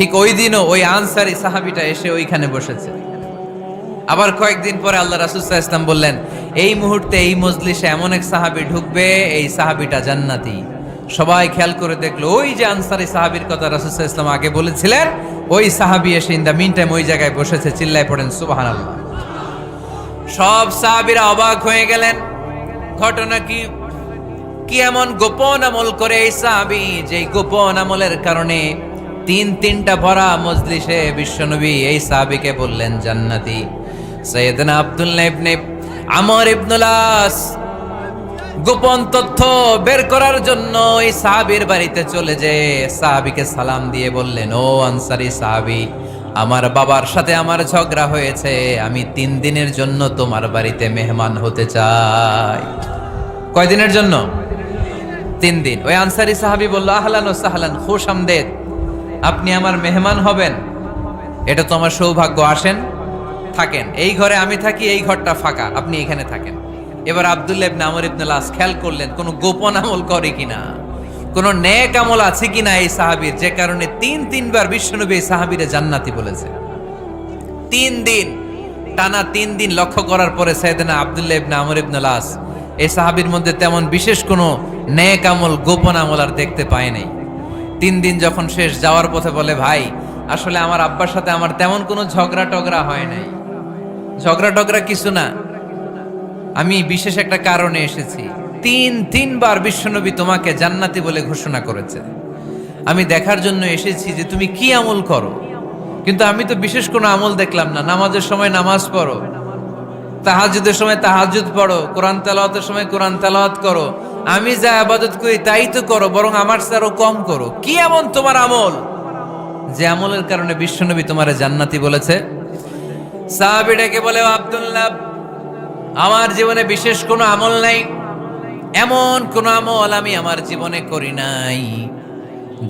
ঠিক ওই দিনও ওই আনসারি সাহাবিটা এসে ওইখানে বসেছে। আবার কয়েকদিন পরে আল্লাহ আলাইহি ওয়াসাল্লাম বললেন, এই মুহূর্তে, এই মজলিসে এমন এক সাহাবি ঢুকবে, এই সাহাবিটা জান্নাতি। সবাই খেয়াল করে দেখল, ওই যে আনসারি সাহাবির কথা আলাইহি ওয়াসাল্লাম আগে বলেছিলেন, ওই সাহাবি এসে ইন দ্য মিন টাইম ওই জায়গায় বসেছে, চিল্লায় পড়েন, সুবহানাল্লাহ। সব সাহাবিরা অবাক হয়ে গেলেন। ঘটনা কি? কি এমন গোপন আমল করে এই সাহাবি যে গোপন আমলের কারণে তিন তিনটা ভরা মজলিসে বিশ্বনবী এই সাহাবিকে বললেন, জান্নাতি। সৈয়দনা আব্দুল্লাহ ইবনে আমর ইবনুল আস গোপন তথ্য বের করার জন্য এই সাহাবীর বাড়িতে চলে যে সাহাবিকে সালাম দিয়ে বললেন, ও আনসারি সাহাবী, আমার বাবার সাথে আমার ঝগড়া হয়েছে, আমি তিন দিনের জন্য তোমার বাড়িতে মেহমান হতে চাই। কয়দিনের জন্য? তিন দিন। ওই আনসারি সাহাবী বলল, আহলান ও সাহলান, খুশ আমদেদ। আপনি আমার মেহমান হবেন। এটা তো আমার সৌভাগ্য। আসেন, থাকেন। এই ঘরে আমি থাকি, এই ঘরটা ফাঁকা। আপনি এখানে থাকেন। এবার আব্দুল্লাহ ইবনে আমর ইবনে লাস খেয়াল করলেন, কোনো গোপন আমল করে কিনা? কোন নেক আমল আছে কিনা এই সাহাবীর? যে কারণে তিন তিনবার বিশ্বনবী এই সাহাবীরে জান্নাতি বলেছে। তিন দিন, টানা তিন দিন লক্ষ্য করার পরে সাইয়েদনা আব্দুল্লাহ ইবনে আমর ইবনে লাস এই সাহাবীর মধ্যে তেমন বিশেষ কোনো নেক আমল, গোপন আমল আর দেখতে পায় নাই। তিন দিন যখন শেষ, যাওয়ার পথে বলে, ভাই, আসলে আমার আব্বার সাথে আমার তেমন কোনো ঝগড়া টগড়া হয় নাই। ঝগড়া টগড়া কিছু না। আমি বিশেষ একটা কারণে এসেছি। তিন, তিনবার বিশ্বনবী তোমাকে জান্নাতি বলে ঘোষণা করেছে। আমি দেখার জন্য এসেছি যে তুমি কি আমল করো। কিন্তু আমি তো বিশেষ কোনো আমল দেখলাম না। নামাজের সময় নামাজ পড়ো তাহাজুদের সময় তাহাজুদ পড়ো, কোরআন তেলাওয়াতের সময় কোরআন তেলাওয়াত করো আমি যা আবাদত করি, তাই তো করো, বরং আমার আরও কম করো। কি এমন তোমার আমল? যে আমলের কারণে বিশ্বনবী তোমারে জান্নাতি বলেছে। সাহাবিটাকে বলে আব্দুল্লাহ, আমার জীবনে বিশেষ কোনো আমল নাই। এমন কোন আমল আমি আমার জীবনে করি নাই,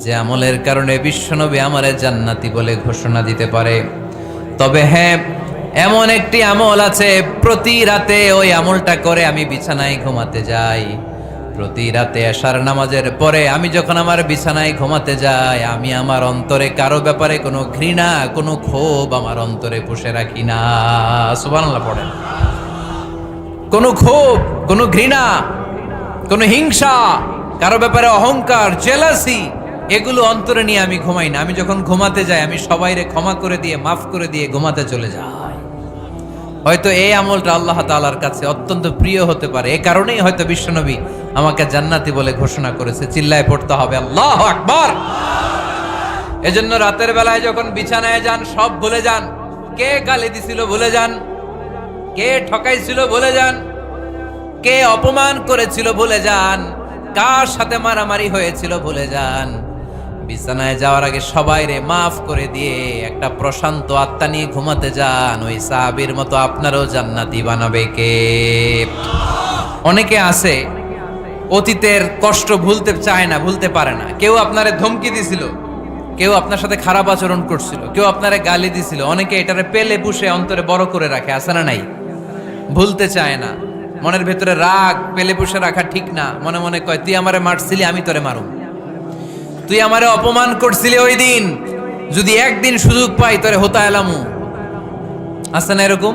যে আমলের কারণে বিশ্বনবী আমারে জান্নাতি বলে ঘোষণা দিতে পারে। তবে হ্যাঁ এমন একটি আমল আছে, প্রতি রাতে ওই আমলটা করে আমি বিছানায় ঘুমাতে যাই। প্রতি রাতে আসার নামাজের পরে আমি যখন আমার বিছানায় ঘুমাতে যাই, আমি আমার অন্তরে কারও ব্যাপারে কোনো ঘৃণা, কোনো ক্ষোভ আমার অন্তরে পুষে রাখি না। সুবহানাল্লাহ পড়েন। কোনো ক্ষোভ, কোনো ঘৃণা, কোনো হিংসা, কারও ব্যাপারে অহংকার জেলাসি এগুলো অন্তরে নিয়ে আমি ঘুমাই না। আমি যখন ঘুমাতে যাই, আমি সবাইরে ক্ষমা করে দিয়ে, মাফ করে দিয়ে ঘুমাতে চলে যাই। হয়তো এই আমলটা আল্লাহ তাআলার কাছে অত্যন্ত প্রিয় হতে পারে। এ কারণেই হয়তো বিশ্বনবী আমাকে জান্নাতি বলে ঘোষণা করেছে। চিল্লায় পড়তে হবে, আল্লাহ আকবার। এজন্য রাতের বেলায় যখন বিছানায় যান, সব ভুলে যান। কে গালি দিছিল ভুলে যান। কে ঠকাইছিল ভুলে যান। কে অপমান করেছিল ভুলে যান। কার সাথে মারামারি হয়েছিল ভুলে যান। বিছানায় যাওয়ার আগে সবাই রে মাফ করে দিয়ে একটা প্রশান্ত আত্মা নিয়ে ঘুমাতে যান। ওই সাহাবীর মতো আপনারও জান্নাতি বানাবে কে? অনেকে আছে অতীতের কষ্ট ভুলতে চায় না, ভুলতে পারে না। কেউ আপনারে ধমকি দিছিল, কেউ আপনার সাথে খারাপ আচরণ করছিল, কেউ আপনারে গালি দিছিল। অনেকে এটারে পেলে পুষে অন্তরে বড় করে রাখে আসে না নাই? ভুলতে চায় না। মনের ভেতরে রাগ, পেলে পুষে রাখা ঠিক না। মনে মনে কয়, তুই আমারে মারছিলি, আমি তোরে মারুম। তুই আমারে অপমান করছিলি ওই দিন। যদি একদিন সুযোগ পাই, তোরে হতা এলামু। আছে না এরকম?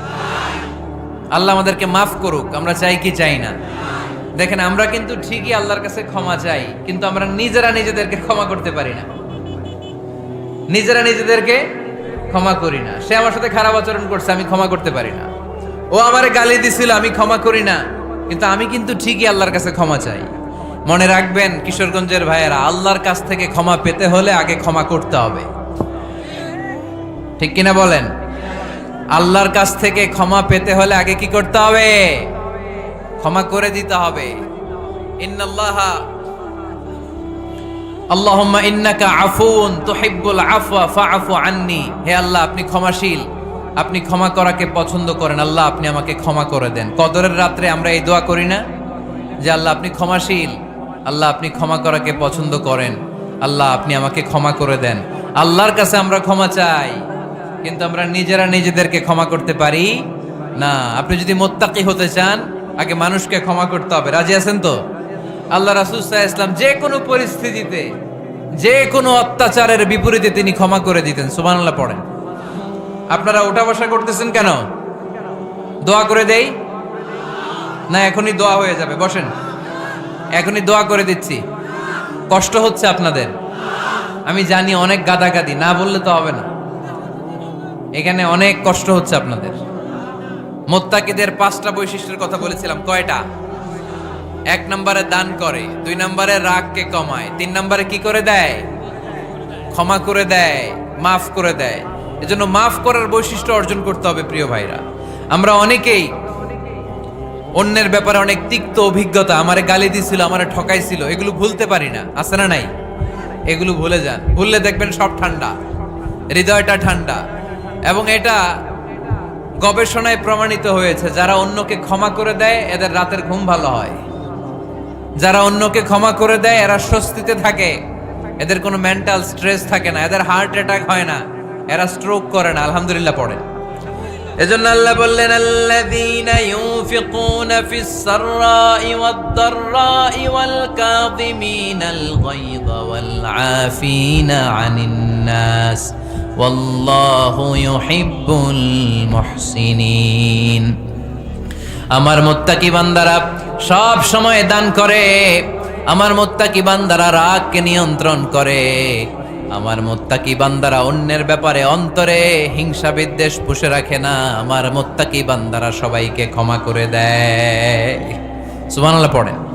আল্লাহ আমাদেরকে মাফ করুক, আমরা চাই কি চাই না। দেখেন, আমরা কিন্তু ঠিকই আল্লাহর কাছে ক্ষমা চাই, কিন্তু আমরা নিজেরা নিজেদেরকে ক্ষমা করতে পারি না। নিজেরা নিজেদেরকে ক্ষমা করি না। সে আমার সাথে খারাপ আচরণ করছে, আমি ক্ষমা করতে পারি না। ও আমারে গালি দিছিল, আমি ক্ষমা করি না। কিন্তু আমি কিন্তু ঠিকই আল্লাহর কাছে ক্ষমা চাই। মনে রাখবেন, কিশোরগঞ্জের ভাইয়েরা, আল্লাহর কাছ থেকে ক্ষমা পেতে হলে আগে ক্ষমা করতে হবে। ঠিক কিনা বলেন? আল্লাহর কাছ থেকে ক্ষমা পেতে হলে আগে কি করতে হবে? ক্ষমা করে দিতে হবে। ইন্নাকা আফুন আন্নি। হে আল্লাহ, আপনি ক্ষমাশীল। আপনি ক্ষমা করাকে পছন্দ করেন। আল্লাহ, আপনি আমাকে ক্ষমা করে দেন। রাত্রে আমরা এই দোয়া করি না? যে আল্লাহ, আপনি ক্ষমাশীল। আল্লাহ, আপনি ক্ষমা করাকে পছন্দ করেন। আল্লাহ, আপনি আমাকে ক্ষমা করে দেন। আল্লাহর কাছে আমরা ক্ষমা চাই। কিন্তু আমরা নিজেরা নিজেদেরকে ক্ষমা করতে পারি না। আপনি যদি মোত্তাকি হতে চান, আগে মানুষকে ক্ষমা করতে হবে। রাজি আছেন তো? আল্লাহ রাসুল সাহা ইসলাম যে কোনো পরিস্থিতিতে, যে কোনো অত্যাচারের বিপরীতে তিনি ক্ষমা করে দিতেন। সুবান আল্লাহ পড়েন। আপনারা ওঠা বসা করতেছেন কেন? দোয়া করে দেই? না, এখনই দোয়া হয়ে যাবে। বসেন। এখনই দোয়া করে দিচ্ছি। কষ্ট হচ্ছে আপনাদের। আমি জানি অনেক গাদাগাদি, না বললে তো হবে না। এখানে অনেক কষ্ট হচ্ছে আপনাদের। মোত্তাকিদের পাঁচটা বৈশিষ্ট্যের কথা বলেছিলাম, কয়টা? এক নম্বরে দান করে, দুই নম্বরে রাগকে কমায়, তিন নম্বরে কি করে দেয়? ক্ষমা করে দেয়, মাফ করে দেয়। এজন্য মাফ করার বৈশিষ্ট্য অর্জন করতে হবে প্রিয় ভাইরা। আমরা অনেকেই অন্যের ব্যাপারে অনেক তিক্ত অভিজ্ঞতা, আমারে গালি দিছিল, আমারে ঠকাইছিল, এগুলো ভুলতে পারি না। আছে না নাই? এগুলো ভুলে যান। ভুললে দেখবেন সব ঠান্ডা। হৃদয়টা ঠান্ডা। এবং এটা গবেষণায় প্রমাণিত হয়েছে, যারা অন্যকে ক্ষমা করে দেয়, এদের রাতের ঘুম ভালো হয়। যারা অন্যকে ক্ষমা করে দেয়, এরা স্বস্তিতে থাকে। এদের কোনো মেন্টাল স্ট্রেস থাকে না, এদের হার্ট অ্যাটাক হয় না। এরা স্ট্রোক করে না, আলহামদুলিল্লাহ পড়ে। এজন্য আল্লাহ বললেন, আল্লাযীনা ইউনফিকুনা ফিস সাররাই ওয়াদ-দাররাই ওয়াল কাযিমিনাল গায়যা ওয়াল আফিনা আনিন নাস। আমার মোত্তাকি বান্দারা সব সময় দান করে। আমার মোত্তাকি বান্দারা রাগকে নিয়ন্ত্রণ করে। আমার মোত্তাকি বান্দারা অন্যের ব্যাপারে অন্তরে হিংসা বিদ্বেষ পুষে রাখে না। আমার মোত্তাকি বান্দারা সবাইকে ক্ষমা করে দেয়। সুবহানাল্লাহ পড়েন।